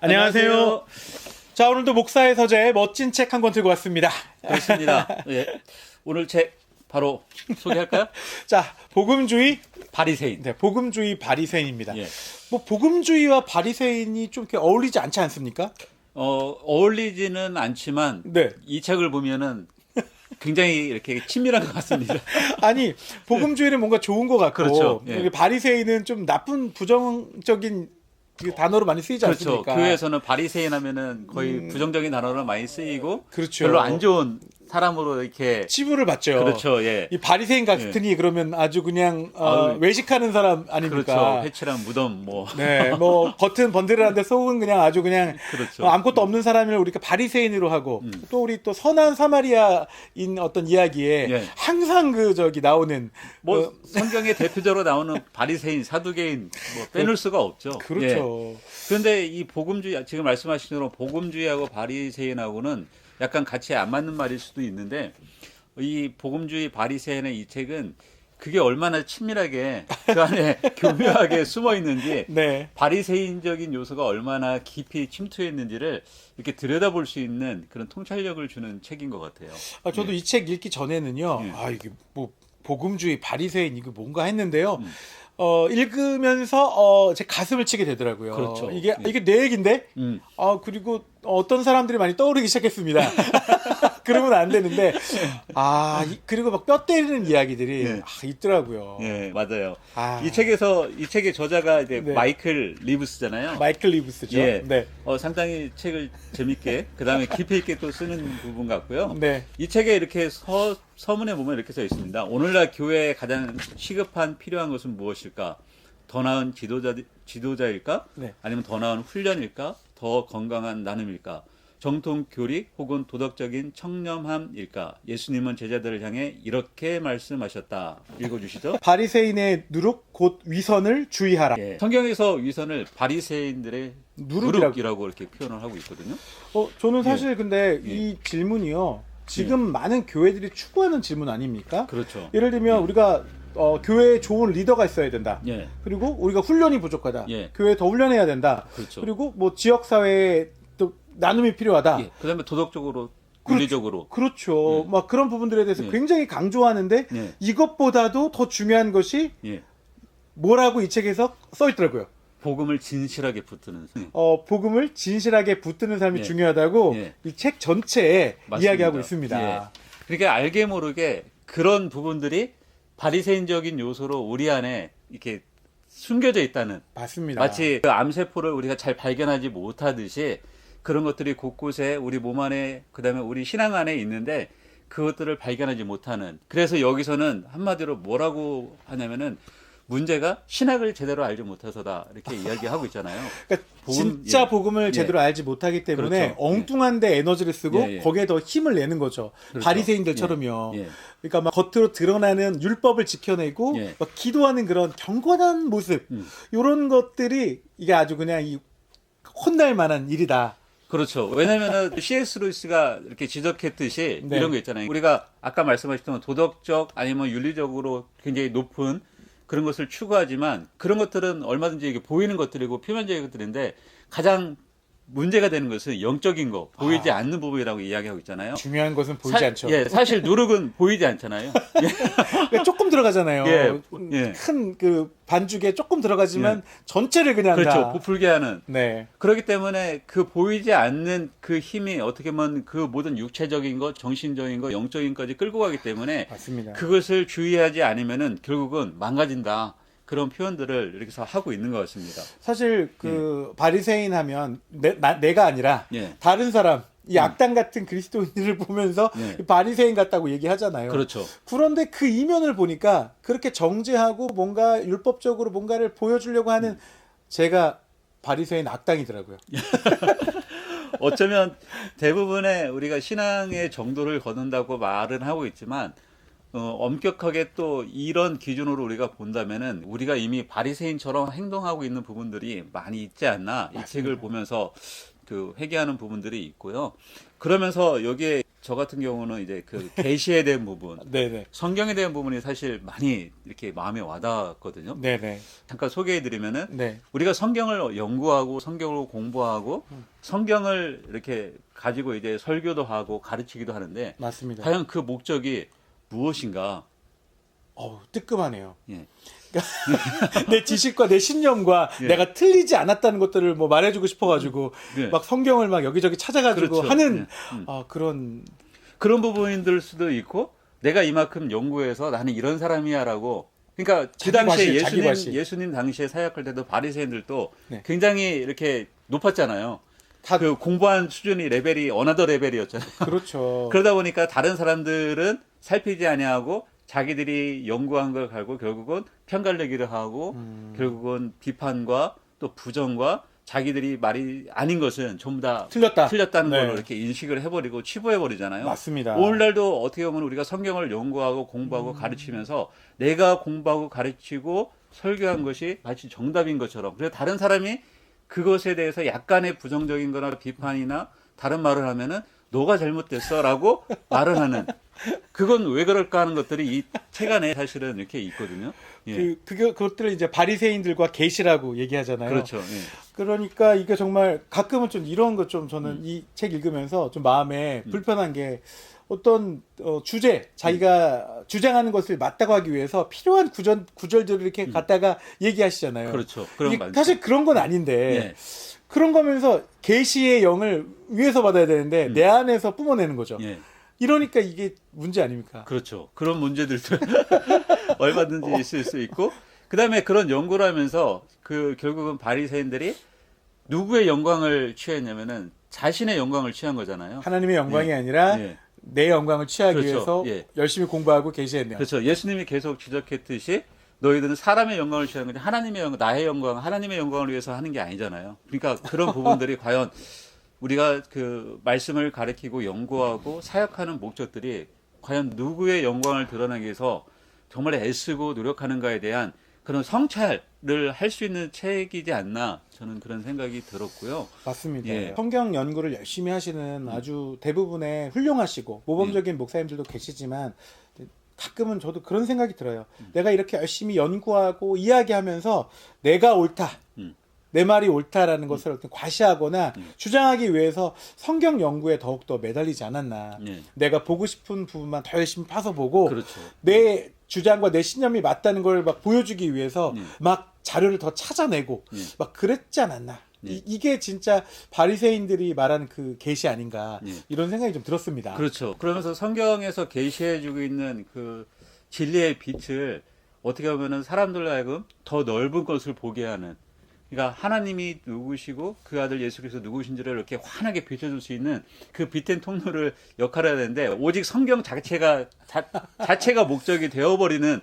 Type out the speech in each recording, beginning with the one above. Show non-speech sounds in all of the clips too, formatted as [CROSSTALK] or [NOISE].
안녕하세요. 자, 오늘도 목사의 서재 멋진 책 한 권 들고 왔습니다. 그렇습니다. [LAUGHS] 예. 오늘 책 바로 소개할까요? [LAUGHS] 자, 복음주의, 바리새인. 네, 복음주의 바리새인입니다. 예. 뭐 복음주의와 바리새인이 좀 이렇게 어울리지 않지 않습니까? 어, 어울리지는 않지만 네. 이 책을 보면은 굉장히 이렇게 친밀한 것 같습니다. [LAUGHS] 아니, 복음주의는 뭔가 좋은 것 같고, 그렇죠. 예. 바리새인은 좀 나쁜 부정적인 그 단어로 많이 쓰이지 그렇죠. 않습니까? 교회에서는 바리새인 하면은 거의 부정적인 단어로 많이 쓰이고 그렇죠. 별로 안 좋은 사람으로 이렇게 치부를 받죠. 그렇죠. 예. 이 바리새인 같으니 그러면 아주 그냥 어, 아유. 외식하는 사람 아닙니까? 그렇죠. 회칠한 무덤 뭐 [LAUGHS] 네, 뭐 겉은 번들한데 속은 그냥 아주 그냥 그렇죠. 어, 아무것도 없는 사람을 우리가 바리새인으로 하고 음. 또 우리 또 선한 사마리아인 어떤 이야기에 예. 항상 그 저기 나오는 뭐 어, 성경에 대표적으로 나오는 바리새인, 사두개인 뭐 빼놓을 수가 없죠. 예. 그렇죠. 그런데 이 복음주의 지금 말씀하신 대로 복음주의하고 바리새인하고는 약간 같이 안 맞는 말일 수도 있는데 이 복음주의 바리새인의 이 책은 그게 얼마나 친밀하게 그 안에 [LAUGHS] 교묘하게 숨어 있는지 네. 바리새인적인 요소가 얼마나 깊이 침투했는지를 이렇게 들여다볼 수 있는 그런 통찰력을 주는 책인 것 같아요. 아, 저도 이책 읽기 전에는요. 예. 아 이게 뭐 복음주의 바리새인 이거 뭔가 했는데요. 음. 어 읽으면서 어, 제 가슴을 치게 되더라고요. 그렇죠. 이게 예. 이게 내 얘긴데. 음. 아 그리고 어떤 사람들이 많이 떠오르기 시작했습니다. [LAUGHS] 그러면 안 되는데 [LAUGHS] 아 이- 그리고 막 뼈 때리는 이야기들이 예. 아, 있더라고요. 예, 맞아요. 아, 이 책에서 이 책의 저자가 이제 네. 마이클 리브스잖아요. 마이클 리브스죠. 예. 네. 어, 상당히 책을 재밌게 그다음에 깊이 있게 또 쓰는 부분 같고요. 네. 이 책에 이렇게 서, 서문에 보면 이렇게 써 있습니다. 오늘날 교회에 가장 시급한 필요한 것은 무엇일까? 더 나은 지도자 지도자일까? 네. 아니면 더 나은 훈련일까? 더 건강한 나눔일까? 정통 교리 혹은 도덕적인 청렴함일까? 예수님은 제자들을 향해 이렇게 말씀하셨다. 읽어 주시죠. 바리새인의 누룩 곧 위선을 주의하라. 예. 성경에서 위선을 바리새인들의 누룩이라고. 누룩이라고 이렇게 표현을 하고 있거든요. 어, 저는 사실 근데 예. 이 질문이요. 지금 많은 교회들이 추구하는 질문 아닙니까? 그렇죠. 예를 들면 우리가 어, 교회에 좋은 리더가 있어야 된다. 예. 그리고 우리가 훈련이 부족하다. 예. 교회 더 훈련해야 된다. 그렇죠. 그리고 뭐 지역 사회에 또 나눔이 필요하다. 예. 그다음에 도덕적으로 그렇죠. 윤리적으로 그렇죠. 예. 막 그런 부분들에 대해서 예. 굉장히 강조하는데 예. 이것보다도 더 중요한 것이 예. 뭐라고 이 책에서 써 있더라고요. 복음을 진실하게 붙드는 사람. 어, 복음을 진실하게 붙드는 삶이 예. 중요하다고 예. 이책 전체에 맞습니다. 이야기하고 있습니다. 예. 그러니까 알게 모르게 그런 부분들이 바리새인적인 요소로 우리 안에 이렇게 숨겨져 있다는 맞습니다. 마치 그 암세포를 우리가 잘 발견하지 못하듯이 그런 것들이 곳곳에 우리 몸 안에 그다음에 우리 신앙 안에 있는데 그것들을 발견하지 못하는 그래서 여기서는 한마디로 뭐라고 하냐면은 문제가 신학을 제대로 알지 못해서다 이렇게 이야기하고 있잖아요. 그러니까 복음, 진짜 예. 복음을 예. 제대로 알지 못하기 때문에 그렇죠. 엉뚱한데 에너지를 쓰고 예, 예. 거기에 더 힘을 내는 거죠. 그렇죠. 바리새인들처럼요. 예, 예. 그러니까 막 겉으로 드러나는 율법을 지켜내고 예. 막 기도하는 그런 경건한 모습 음. 이런 것들이 이게 아주 그냥 이 혼날 만한 일이다. 그렇죠. 왜냐면은 [LAUGHS] C.S. 루이스가 이렇게 지적했듯이 네. 이런 거 있잖아요. 우리가 아까 말씀하셨던 도덕적 아니면 윤리적으로 굉장히 높은 그런 것을 추구하지만 그런 것들은 얼마든지 이게 보이는 것들이고 표면적인 것들인데 가장 문제가 되는 것은 영적인 거, 보이지 않는 부분이라고 이야기하고 있잖아요. 중요한 것은 아. 보이지 사- 않죠. 예, 사실 누룩은 보이지 않잖아요. [LAUGHS] 그러니까 조금 들어가잖아요. 예, 예. 큰그 반죽에 조금 들어가지만 전체를 그냥 그렇죠. 다. 부풀게 하는. 네. 그렇기 때문에 그 보이지 않는 그 힘이 어떻게 보면 그 모든 육체적인 것, 정신적인 것, 영적인 것까지 끌고 가기 때문에 맞습니다. 그것을 주의하지 않으면은 결국은 망가진다. 그런 표현들을 이렇게 해서 하고 있는 것 같습니다. 사실 그 바리새인 하면 내, 나, 내가 아니라 예. 다른 사람 이 악당 같은 그리스도인들을 [LAUGHS] 보면서 예. 바리새인 같다고 얘기하잖아요. 그렇죠. 그런데 그 이면을 보니까 그렇게 정죄하고 뭔가 율법적으로 뭔가를 보여주려고 하는 음. 제가 바리새인 악당이더라고요. [LAUGHS] 어쩌면 대부분의 우리가 신앙의 정도를 거둔다고 말은 하고 있지만 어, 엄격하게 또 이런 기준으로 우리가 본다면은 우리가 이미 바리새인처럼 행동하고 있는 부분들이 많이 있지 않나 이 책을 보면서 그 회개하는 부분들이 있고요. 그러면서 여기에 저 같은 경우는 이제 그 [LAUGHS] 계시에 대한 부분, 네네. 성경에 대한 부분이 사실 많이 이렇게 마음에 와닿았거든요. 네네. 잠깐 소개해드리면은 네. 우리가 성경을 연구하고 성경을 공부하고 성경을 이렇게 가지고 이제 설교도 하고 가르치기도 하는데 맞습니다. 과연 그 목적이 무엇인가? 어우, 뜨끔하네요. 예. [LAUGHS] 내 지식과 내 신념과 예. 내가 틀리지 않았다는 것들을 뭐 말해주고 싶어가지고 예. 막 성경을 막 여기저기 찾아가지고 그렇죠. 하는 예. 음. 아, 그런 그런 부분들 수도 있고 내가 이만큼 연구해서 나는 이런 사람이야라고 그러니까 그 당시에 과실, 예수님 과실. 예수님 당시에 사역할 때도 바리새인들도 네. 굉장히 이렇게 높았잖아요. 다 그 공부한 수준이 레벨이 어나더 레벨이었잖아요. 그렇죠. [LAUGHS] 그러다 보니까 다른 사람들은 살피지 아니하고 자기들이 연구한 걸 가지고 결국은 편갈 내기를 하고 음. 결국은 비판과 또 부정과 자기들이 말이 아닌 것은 전부 다 틀렸다. 틀렸다는 네. 걸로 이렇게 인식을 해버리고 치부해버리잖아요. 맞습니다. 오늘날도 어떻게 보면 우리가 성경을 연구하고 공부하고 가르치면서 내가 공부하고 가르치고 설교한 것이 마치 정답인 것처럼 그래서 다른 사람이 그것에 대해서 약간의 부정적인 거나 비판이나 다른 말을 하면은 너가 잘못됐어라고 [LAUGHS] 말을 하는 그건 왜 그럴까 하는 것들이 이 책 안에 사실은 이렇게 있거든요. 예. 그 그게 그것들을 이제 바리새인들과 계시라고 얘기하잖아요. 그렇죠. 예. 그러니까 이게 정말 가끔은 좀 이런 것 좀 저는 음. 이책 읽으면서 좀 마음에 불편한 게 어떤 어, 주제 자기가 주장하는 것을 맞다고 하기 위해서 필요한 구절 구절들을 이렇게 갖다가 얘기하시잖아요. 음. 그렇죠. 그런. 사실 그런 건 아닌데 예. 그런 거면서 계시의 영을 위에서 받아야 되는데 내 안에서 뿜어내는 거죠. 음. 예. 이러니까 이게 문제 아닙니까? 그렇죠. 그런 문제들도 [LAUGHS] 얼마든지 있을 수 있고, 그 다음에 그런 연구를 하면서 그 결국은 바리새인들이 누구의 영광을 취했냐면은 자신의 영광을 취한 거잖아요. 하나님의 영광이 아니라 예. 내 영광을 취하기 그렇죠. 위해서 예. 열심히 공부하고 계시했네요. 그렇죠. 예수님이 계속 지적했듯이 너희들은 사람의 영광을 취하는 거지 하나님의 영광, 나의 영광, 하나님의 영광을 위해서 하는 게 아니잖아요. 그러니까 그런 부분들이 [LAUGHS] 과연 우리가 그 말씀을 가리키고 연구하고 사역하는 목적들이 과연 누구의 영광을 드러나기 위해서 정말 애쓰고 노력하는가에 대한 그런 성찰을 할 수 있는 책이지 않나 저는 그런 생각이 들었고요. 맞습니다. 예. 성경 연구를 열심히 하시는 아주 대부분의 훌륭하시고 모범적인 음. 목사님들도 계시지만 가끔은 저도 그런 생각이 들어요. 음. 내가 이렇게 열심히 연구하고 이야기하면서 내가 옳다. 음. 내 말이 옳다라는 것을 어떤 과시하거나 음. 주장하기 위해서 성경 연구에 더욱더 매달리지 않았나. 예. 내가 보고 싶은 부분만 더 열심히 파서 보고 그렇죠. 내 주장과 내 신념이 맞다는 걸 막 보여주기 위해서 음. 막 자료를 더 찾아내고 음. 막 그랬지 않았나. 네. 이, 이게 진짜 바리새인들이 말하는 그 계시 아닌가 네. 이런 생각이 좀 들었습니다. 그렇죠. 그러면서 성경에서 계시해주고 있는 그 진리의 빛을 어떻게 보면은 사람들로 하여금 더 넓은 것을 보게 하는. 그러니까 하나님이 누구시고 그 아들 예수 그리스도 누구신지를 이렇게 환하게 비춰줄 수 있는 그 빛된 통로를 역할을 해야 되는데 오직 성경 자체가 자, 자체가 목적이 되어버리는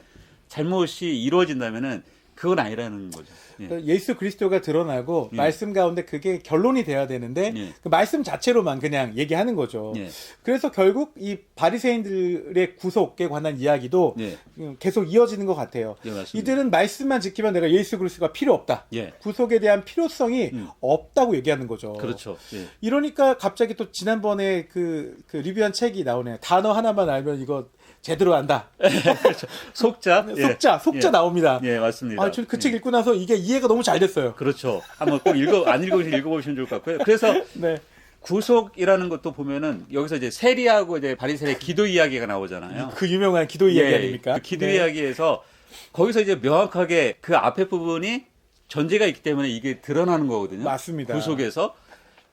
잘못이 이루어진다면은 그건 아니라는 거죠. 예. 그러니까 예수 그리스도가 드러나고 예. 말씀 가운데 그게 결론이 돼야 되는데 예. 그 말씀 자체로만 그냥 얘기하는 거죠. 예. 그래서 결국 이 바리새인들의 구속에 관한 이야기도 예. 음, 계속 이어지는 것 같아요. 예. 이들은 말씀만 지키면 내가 예수 그리스도가 필요 없다. 예. 구속에 대한 필요성이 음. 없다고 얘기하는 거죠. 그렇죠. 예. 이러니까 갑자기 또 지난번에 그, 그 리뷰한 책이 나오네요. 단어 하나만 알면 이거 제대로 안다. [LAUGHS] 속자. 예. 속자, 속자 예. 나옵니다. 예, 맞습니다. 아, 저그책 예. 읽고 나서 이게 이해가 너무 잘 됐어요. 그렇죠. 한번 꼭 읽어 안 읽어보시면 읽어보시면 좋을 것 같고요. 그래서 [LAUGHS] 네. 구속이라는 것도 보면은 여기서 이제 세리하고 이제 바리새의 기도 이야기가 나오잖아요. 그 유명한 기도 이야기 예, 아닙니까? 그 기도 네. 이야기에서 거기서 이제 명확하게 그 앞에 부분이 전제가 있기 때문에 이게 드러나는 거거든요. 맞습니다. 구속에서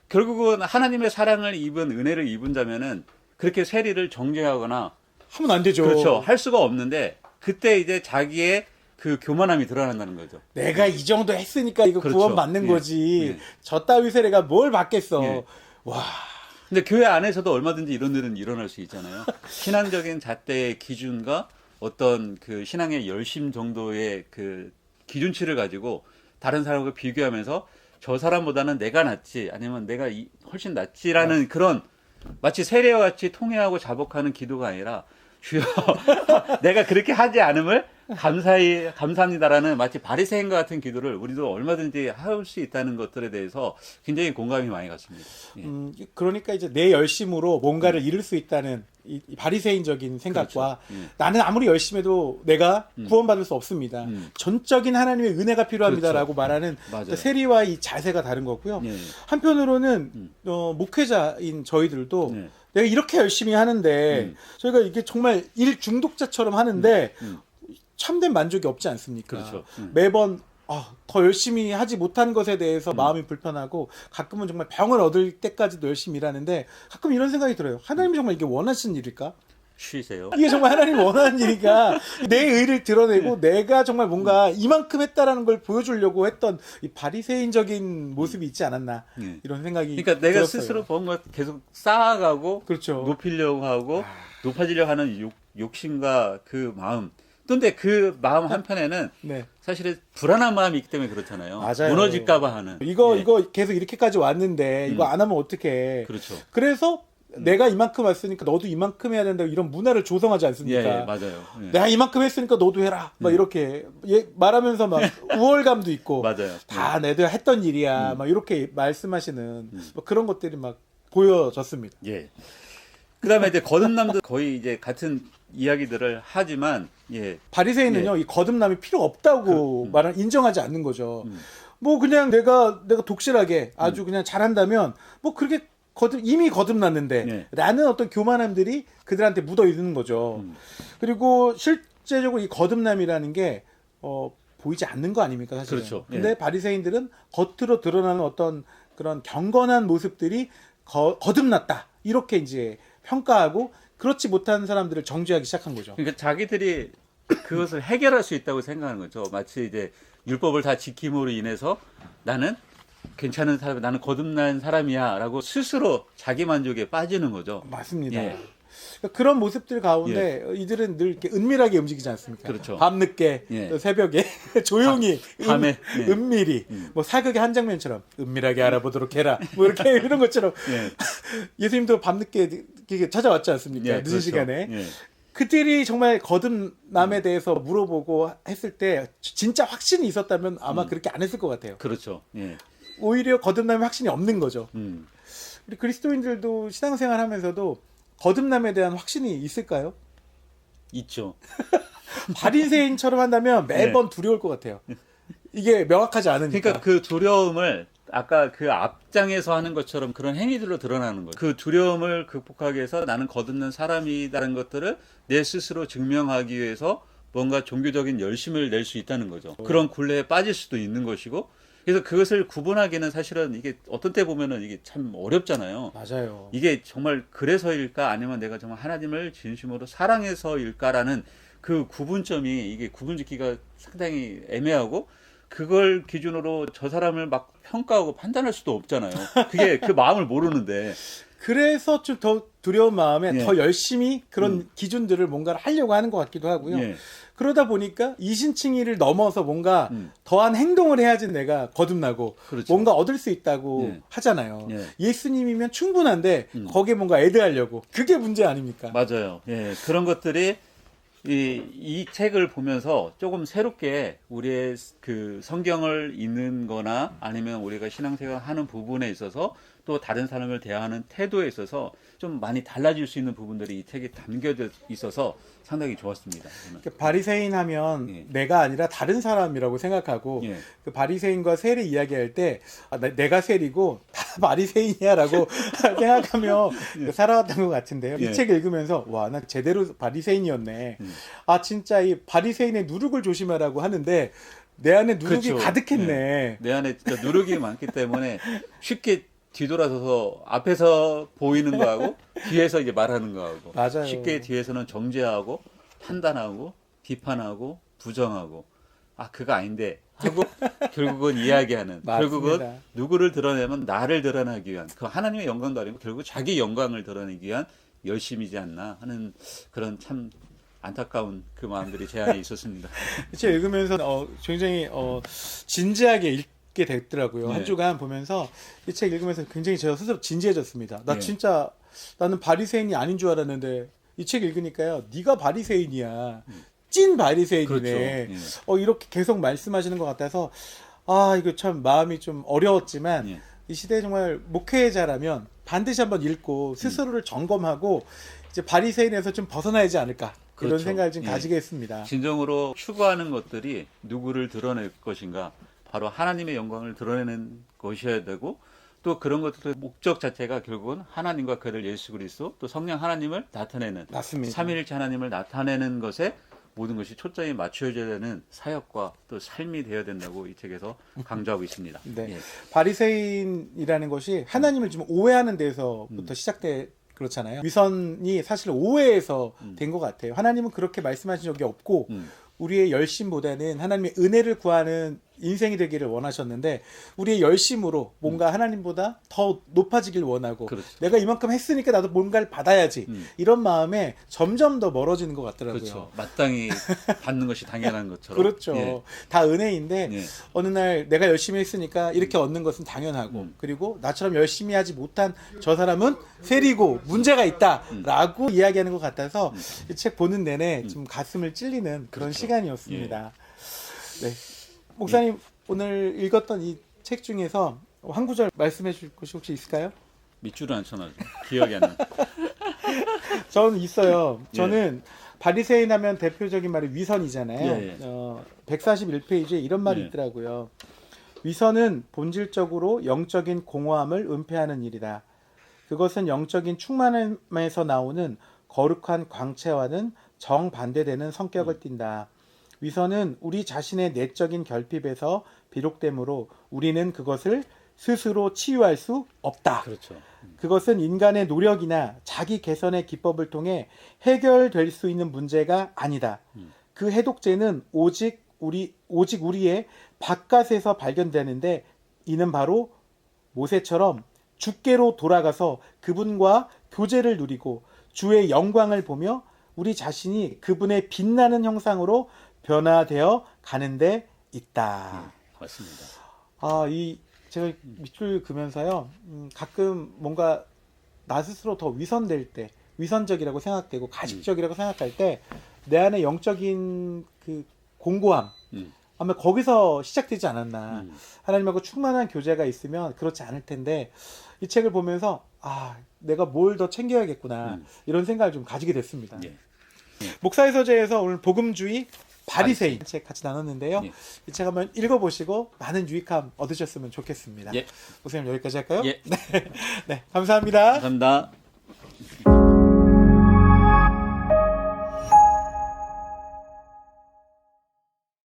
결국은 하나님의 사랑을 입은 은혜를 입은 자면은 그렇게 세리를 정죄하거나 하면 안 되죠. 그렇죠 할 수가 없는데 그때 이제 자기의 그 교만함이 드러난다는 거죠. 내가 이 정도 했으니까 이거 그렇죠. 구원 받는 예. 거지. 예. 저 따위 세례가 뭘 받겠어. 예. 와, 근데 교회 안에서도 얼마든지 이런 일은 일어날 수 있잖아요. [LAUGHS] 신앙적인 잣대의 기준과 어떤 그 신앙의 열심 정도의 그 기준치를 가지고 다른 사람과 비교하면서 저 사람보다는 내가 낫지 아니면 내가 이- 훨씬 낫지라는 그런 마치 세례와 같이 통회하고 자복하는 기도가 아니라 주여 [LAUGHS] 내가 그렇게 하지 않음을 감사히 감사합니다라는 마치 바리새인과 같은 기도를 우리도 얼마든지 할 수 있다는 것들에 대해서 굉장히 공감이 많이 갔습니다. 예. 음, 그러니까 이제 내 열심으로 뭔가를 이룰 수 있다는 이, 이 바리새인적인 생각과 그렇죠. 예. 나는 아무리 열심히 해도 내가 구원받을 수 없습니다. 음. 전적인 하나님의 은혜가 필요합니다라고 말하는 맞아요. 세리와 이 자세가 다른 거고요. 예. 한편으로는 음. 어, 목회자인 저희들도 예. 내가 이렇게 열심히 하는데 음. 저희가 이게 정말 일 중독자처럼 하는데 음. 참된 만족이 없지 않습니까? 그렇죠. 음. 매번 아, 더 열심히 하지 못한 것에 대해서 마음이 불편하고 가끔은 정말 병을 얻을 때까지도 열심히 일하는데 가끔 이런 생각이 들어요. 하나님 정말 이게 원하시는 일일까? 쉬세요. 이게 정말 하나님 원하는 일이니까 내 의를 드러내고 내가 정말 뭔가 이만큼 했다라는 걸 보여주려고 했던 이 바리새인적인 모습이 있지 않았나 예. 이런 생각이 그러니까 내가 들었어요. 스스로 뭔가 계속 쌓아가고 그렇죠. 높이려고 하고 높아지려고 하는 욕, 욕심과 그 마음. 근데 그 마음 한편에는 네. 사실은 불안한 마음이 있기 때문에 그렇잖아요. 맞아요. 무너질까봐 하는. 이거 예. 이거 계속 이렇게까지 왔는데 이거 안 하면 어떡해. 그렇죠. 그래서 내가 이만큼 왔으니까 너도 이만큼 해야 된다 이런 문화를 조성하지 예, 않습니까? 예, 맞아요. 예. 내가 이만큼 했으니까 너도 해라. 막 이렇게 예, 말하면서 막 [LAUGHS] 우월감도 있고 맞아요. 다 내가 했던 일이야. 막 이렇게 말씀하시는 뭐 그런 것들이 막 보여졌습니다. 예. 그다음에 이제 거듭남도 [LAUGHS] 거의 이제 같은 이야기들을 하지만 예. 바리새인은요 이 거듭남이 필요 없다고 음. 말을 인정하지 않는 거죠. 뭐 그냥 내가 내가 독실하게 음. 아주 그냥 잘한다면 뭐 그렇게 거듭 이미 거듭났는데 네. 라는 어떤 교만함들이 그들한테 묻어 있는 거죠. 음. 그리고 실제적으로 이 거듭남이라는 게 어, 보이지 않는 거 아닙니까 사실은. 그렇죠. 근데 예. 바리새인들은 겉으로 드러나는 어떤 그런 경건한 모습들이 거, 거듭났다 이렇게 이제 평가하고 그렇지 못한 사람들을 정죄하기 시작한 거죠. 그러니까 자기들이 그것을 해결할 수 있다고 생각하는 거죠. 마치 이제 율법을 다 지킴으로 인해서 나는 괜찮은 사람, 나는 거듭난 사람이야라고 스스로 자기 만족에 빠지는 거죠. 맞습니다. 예. 그러니까 그런 모습들 가운데 이들은 늘 이렇게 은밀하게 움직이지 않습니까? 그렇죠. 밤늦게, 예. 또 새벽에 [LAUGHS] 조용히, 밤에, 은, 예. 은밀히, 뭐 사극의 한 장면처럼 은밀하게 알아보도록 해라. 뭐 이렇게 [LAUGHS] 이런 것처럼 예. [LAUGHS] 예수님도 밤늦게 이렇게 찾아왔지 않습니까? 예, 늦은 그렇죠. 시간에. 예. 그들이 정말 거듭남에 대해서 물어보고 했을 때 진짜 확신이 있었다면 아마 그렇게 안 했을 것 같아요. 그렇죠. 예. 오히려 거듭남에 확신이 없는 거죠. 음. 우리 그리스도인들도 신앙생활 하면서도 거듭남에 대한 확신이 있을까요? 있죠. [LAUGHS] 바리새인처럼 한다면 매번 두려울 것 같아요. 이게 명확하지 않으니까. 네. 그러니까 그 두려움을 아까 그 앞장에서 하는 것처럼 그런 행위들로 드러나는 거죠. 그 두려움을 극복하기 위해서 나는 거듭난 사람이라는 것들을 내 스스로 증명하기 위해서 뭔가 종교적인 열심을 낼 수 있다는 거죠. 그런 굴레에 빠질 수도 있는 것이고 그래서 그것을 구분하기는 사실은 이게 어떤 때 보면은 이게 참 어렵잖아요. 맞아요. 이게 정말 그래서일까 아니면 내가 정말 하나님을 진심으로 사랑해서일까라는 그 구분점이 이게 구분짓기가 상당히 애매하고 그걸 기준으로 저 사람을 막 평가하고 판단할 수도 없잖아요. 그게 그 마음을 모르는데 그래서 좀 더 두려운 마음에 예. 더 열심히 그런 기준들을 뭔가를 하려고 하는 것 같기도 하고요. 예. 그러다 보니까 이신칭의를 넘어서 뭔가 음. 더한 행동을 해야지 내가 거듭나고 그렇죠. 뭔가 얻을 수 있다고 예. 하잖아요. 예. 예수님이면 충분한데 음. 거기에 뭔가 애드하려고 그게 문제 아닙니까? 맞아요. 예, 그런 것들이 이, 이 책을 보면서 조금 새롭게 우리의 그 성경을 읽는 거나 아니면 우리가 신앙생활 하는 부분에 있어서 또 다른 사람을 대하는 태도에 있어서 좀 많이 달라질 수 있는 부분들이 이 책에 담겨져 있어서 상당히 좋았습니다. 그 바리새인 하면 예. 내가 아니라 다른 사람이라고 생각하고 예. 그 바리새인과 세리 이야기할 때 아, 나- 내가 세리고 다 [LAUGHS] 바리새인이야라고 [LAUGHS] 생각하며 그 살아왔던 것 같은데요. 예. 이책 읽으면서 와 나 제대로 바리새인이었네. 아 진짜 이 바리새인의 누룩을 조심하라고 하는데 내 안에 누룩이 그렇죠. 가득했네. 내 안에 진짜 누룩이 많기 때문에 쉽게 뒤돌아서서 앞에서 보이는 거하고 [LAUGHS] 뒤에서 이제 말하는 거하고 맞아요. 쉽게 뒤에서는 정죄하고 판단하고 비판하고 부정하고 아 그거 아닌데 하고 [LAUGHS] 결국은 이야기하는. 결국은 누구를 드러내면 나를 드러내기 위한 그 하나님의 영광도 아니고 결국 자기 영광을 드러내기 위한 열심이지 않나 하는 그런 참 안타까운 그 마음들이 제 안에 [LAUGHS] 있었습니다. 이책 읽으면서 어, 굉장히 어, 진지하게 읽 게 됐더라고요. 네. 한 주간 보면서 이 책 읽으면서 굉장히 제가 스스로 진지해졌습니다. 나 네. 진짜 나는 바리새인이 아닌 줄 알았는데 이 책 읽으니까요. 네가 바리새인이야. 찐 바리새인이네. 그렇죠. 예. 어 이렇게 계속 말씀하시는 것 같아서 아 이거 참 마음이 좀 어려웠지만 예. 이 시대에 정말 목회자라면 반드시 한번 읽고 스스로를 점검하고 이제 바리새인에서 좀 벗어나야지 않을까 이런 그렇죠. 생각을 좀 예. 가지게 했습니다. 진정으로 추구하는 것들이 누구를 드러낼 것인가? 바로 하나님의 영광을 드러내는 것이어야 되고 또 그런 것들의 목적 자체가 결국은 하나님과 그를 예수 그리스도 또 성령 하나님을 나타내는 맞습니다. 삼위일체 하나님을 나타내는 것에 모든 것이 초점이 맞춰져야 되는 사역과 또 삶이 되어야 된다고 이 책에서 [LAUGHS] 강조하고 있습니다. 네. 예. 바리새인이라는 것이 하나님을 좀 오해하는 데서부터 시작돼 그렇잖아요. 위선이 사실 오해에서 된것 같아요. 하나님은 그렇게 말씀하신 적이 없고 음. 우리의 열심보다는 하나님의 은혜를 구하는 인생이 되기를 원하셨는데 우리의 열심으로 뭔가 하나님보다 더 높아지길 원하고 그렇죠. 내가 이만큼 했으니까 나도 뭔가를 받아야지 음. 이런 마음에 점점 더 멀어지는 것 같더라고요. 그렇죠. 마땅히 받는 것이 당연한 것처럼. 그렇죠. 예. 다 은혜인데 예. 어느 날 내가 열심히 했으니까 이렇게 얻는 것은 당연하고 음. 그리고 나처럼 열심히 하지 못한 저 사람은 세리고 문제가 있다라고 음. 이야기하는 것 같아서 이 책 보는 내내 좀 가슴을 찔리는 그런 그렇죠. 시간이었습니다. 네. 목사님 오늘 읽었던 이 책 중에서 한 구절 말씀해 주실 것이 혹시 있을까요? 밑줄은 안 쳐놔. 기억이 안 나. [LAUGHS] 저는 있어요. 저는 바리새인 하면 대표적인 말이 위선이잖아요. 예, 예. 어, 141페이지에 이런 말이 예. 있더라고요. 위선은 본질적으로 영적인 공허함을 은폐하는 일이다. 그것은 영적인 충만함에서 나오는 거룩한 광채와는 정반대되는 성격을 음. 띈다. 위선은 우리 자신의 내적인 결핍에서 비롯되므로 우리는 그것을 스스로 치유할 수 없다. 그렇죠. 그것은 인간의 노력이나 자기 개선의 기법을 통해 해결될 수 있는 문제가 아니다. 음. 그 해독제는 오직 우리 오직 우리의 바깥에서 발견되는데 이는 바로 모세처럼 주께로 돌아가서 그분과 교제를 누리고 주의 영광을 보며 우리 자신이 그분의 빛나는 형상으로 변화되어 가는데 있다. 맞습니다. 아, 이 제가 밑줄 그면서요. 음, 가끔 뭔가 나 스스로 더 위선될 때, 위선적이라고 생각되고 가식적이라고 생각할 때 내 안에 영적인 그 공고함 음. 아마 거기서 시작되지 않았나. 음. 하나님하고 충만한 교제가 있으면 그렇지 않을 텐데 이 책을 보면서 아, 내가 뭘 더 챙겨야겠구나. 음. 이런 생각을 좀 가지게 됐습니다. 예. 목사의 서재에서 오늘 복음주의 바리새인 책 같이 나눴는데요. 예. 이 책 한번 읽어보시고 많은 유익함 얻으셨으면 좋겠습니다. 예. 목사님 여기까지 할까요? 예. [LAUGHS] 네, 감사합니다. 감사합니다.